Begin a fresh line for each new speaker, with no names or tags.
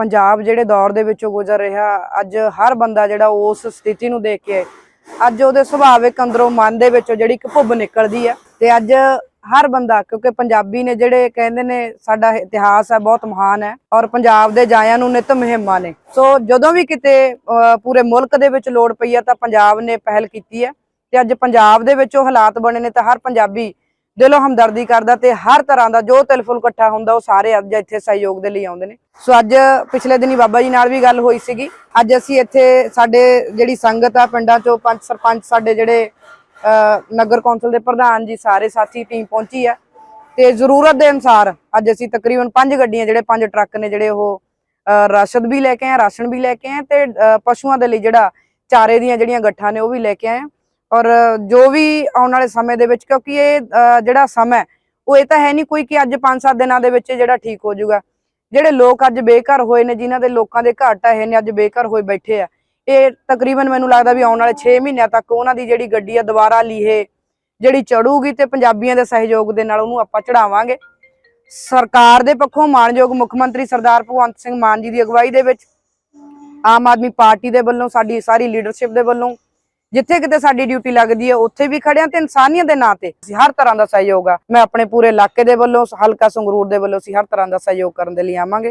ਪੰਜਾਬ ਜਿਹੜੇ ਦੌਰ ਦੇ ਵਿੱਚੋਂ ਗੁਜ਼ਰ ਰਿਹਾ ਅੱਜ ਹਰ ਬੰਦਾ ਜਿਹੜਾ ਉਸ ਸਥਿਤੀ ਨੂੰ ਦੇਖ ਕੇ ਅੱਜ ਉਹਦੇ ਸੁਭਾਵਿਕ ਅੰਦਰੋਂ ਮਨ ਦੇ ਵਿੱਚੋਂ ਜਿਹੜੀ ਇੱਕ ਭੁੱਬ ਨਿਕਲਦੀ ਹੈ ਤੇ ਅੱਜ ਹਰ ਬੰਦਾ ਕਿਉਂਕਿ ਪੰਜਾਬੀ ਨੇ ਜਿਹੜੇ ਕਹਿੰਦੇ ਨੇ ਸਾਡਾ ਇਤਿਹਾਸ ਹੈ ਬਹੁਤ ਮਹਾਨ ਹੈ ਔਰ ਪੰਜਾਬ ਦੇ ਜਾਇਆਂ ਨੂੰ ਨਿਤ ਮੁਹਿੰਮਾਂ ਨੇ। ਸੋ ਜਦੋਂ ਵੀ ਕਿਤੇ ਅਹ, ਪੂਰੇ ਮੁਲਕ ਦੇ ਵਿੱਚ ਲੋੜ ਪਈ ਹੈ ਤਾਂ ਪੰਜਾਬ ਨੇ ਪਹਿਲ ਕੀਤੀ ਹੈ ਤੇ ਅੱਜ ਪੰਜਾਬ ਦੇ ਵਿੱਚ ਉਹ ਹਾਲਾਤ ਬਣੇ ਨੇ ਤਾਂ ਹਰ ਪੰਜਾਬੀ ਦਿਲੋਂ ਹਮਦਰਦੀ ਕਰਦਾ ਤੇ ਹਰ ਤਰ੍ਹਾਂ ਦਾ ਜੋ ਤਿਲਫੁਲ ਇਕੱਠਾ ਹੁੰਦਾ ਉਹ ਸਾਰੇ ਅੱਜ ਇੱਥੇ ਸਹਿਯੋਗ ਦੇ ਲਈ ਆਉਂਦੇ ਨੇ। ਸੋ ਅੱਜ ਪਿਛਲੇ ਦਿਨੀ ਬਾਬਾ ਜੀ ਨਾਲ ਵੀ ਗੱਲ ਹੋਈ ਸੀਗੀ। ਅੱਜ ਅਸੀਂ ਇੱਥੇ ਸਾਡੇ ਜਿਹੜੀ ਸੰਗਤ ਆ ਪਿੰਡਾਂ ਚੋਂ ਪੰਜ ਸਰਪੰਚ ਸਾਡੇ ਜਿਹੜੇ ਅਹ, ਨਗਰ ਕੌਂਸਲ ਦੇ ਪ੍ਰਧਾਨ ਜੀ ਸਾਰੇ ਸਾਥੀ ਟੀਮ ਪਹੁੰਚੀ ਆ। ਤੇ ਜ਼ਰੂਰਤ ਦੇ ਅਨਸਾਰ ਅੱਜ ਅਸੀਂ ਤਕਰੀਬਨ ਪੰਜ ਗੱਡੀਆਂ ਜਿਹੜੇ ਪੰਜ ਟਰੱਕ ਨੇ ਜਿਹੜੇ ਉਹ ਅਹ, ਰਸਦ ਵੀ ਲੈ ਕੇ ਆਏ ਰਾਸ਼ਨ ਵੀ ਲੈ ਕੇ ਆਏ ਤੇ ਪਸ਼ੂਆਂ ਦੇ ਲਈ ਜਿਹੜਾ ਚਾਰੇ ਦੀਆਂ ਜਿਹੜੀਆਂ ਗੱਠਾਂ ਨੇ ਉਹ ਵੀ ਲੈ ਕੇ ਆਏ ਆ। ਔਰ ਜੋ ਵੀ ਆਉਣ ਵਾਲੇ ਸਮੇਂ ਦੇ ਵਿੱਚ, ਕਿਉਂਕਿ ਇਹ ਜਿਹੜਾ ਸਮਾਂ ਉਹ ਇਹ ਤਾਂ ਹੈ ਨਹੀਂ ਕੋਈ ਕਿ ਅੱਜ 5-7 ਦਿਨਾਂ ਦੇ ਵਿੱਚ ਇਹ ਜਿਹੜਾ ਠੀਕ ਹੋ ਜਾਊਗਾ। ਜਿਹੜੇ ਲੋਕ ਅੱਜ ਬੇਘਰ ਹੋਏ ਨੇ, ਜਿਨ੍ਹਾਂ ਦੇ ਲੋਕਾਂ ਦੇ ਘਰ ਢਹੇ ਨੇ ਅੱਜ ਬੇਘਰ ਹੋਏ ਬੈਠੇ ਆ, ਇਹ ਤਕਰੀਬਨ ਮੈਨੂੰ ਲੱਗਦਾ ਵੀ ਆਉਣ ਵਾਲੇ 6 ਮਹੀਨਿਆਂ ਤੱਕ ਉਹਨਾਂ ਦੀ ਜਿਹੜੀ ਗੱਡੀ ਆ, ਦੁਬਾਰਾ ਲੀਹੇ, ਜਿਹੜੀ ਚੜੂਗੀ ਤੇ ਪੰਜਾਬੀਆਂ ਦੇ ਸਹਿਯੋਗ ਦੇ ਨਾਲ ਉਹਨੂੰ ਆਪਾਂ ਚੜਾਵਾਂਗੇ। ਸਰਕਾਰ ਦੇ ਪੱਖੋਂ ਮਾਨਯੋਗ ਮੁੱਖ ਮੰਤਰੀ ਸਰਦਾਰ ਭਗਵੰਤ ਸਿੰਘ ਮਾਨ ਜੀ ਦੀ ਅਗਵਾਈ ਦੇ ਵਿੱਚ, ਆਮ ਆਦਮੀ ਪਾਰਟੀ ਦੇ ਵੱਲੋਂ, ਸਾਡੀ ਸਾਰੀ ਲੀਡਰਸ਼ਿਪ ਦੇ ਵੱਲੋਂ ਜਿੱਥੇ ਕਿਤੇ ਸਾਡੀ ਡਿਊਟੀ ਲੱਗਦੀ ਹੈ, ਉੱਥੇ ਵੀ ਖੜਿਆ ਤੇ ਇਨਸਾਨੀਅਤ ਦੇ ਨਾਂ ਤੇ ਅਸੀਂ ਹਰ ਤਰ੍ਹਾਂ ਦਾ ਸਹਿਯੋਗ ਆ। ਮੈਂ ਆਪਣੇ ਪੂਰੇ ਇਲਾਕੇ ਦੇ ਵੱਲੋਂ, ਹਲਕਾ ਸੰਗਰੂਰ ਦੇ ਵੱਲੋਂ ਅਸੀਂ ਹਰ ਤਰ੍ਹਾਂ ਦਾ ਸਹਿਯੋਗ ਕਰਨ ਦੇ ਲਈ ਆਵਾਂਗੇ।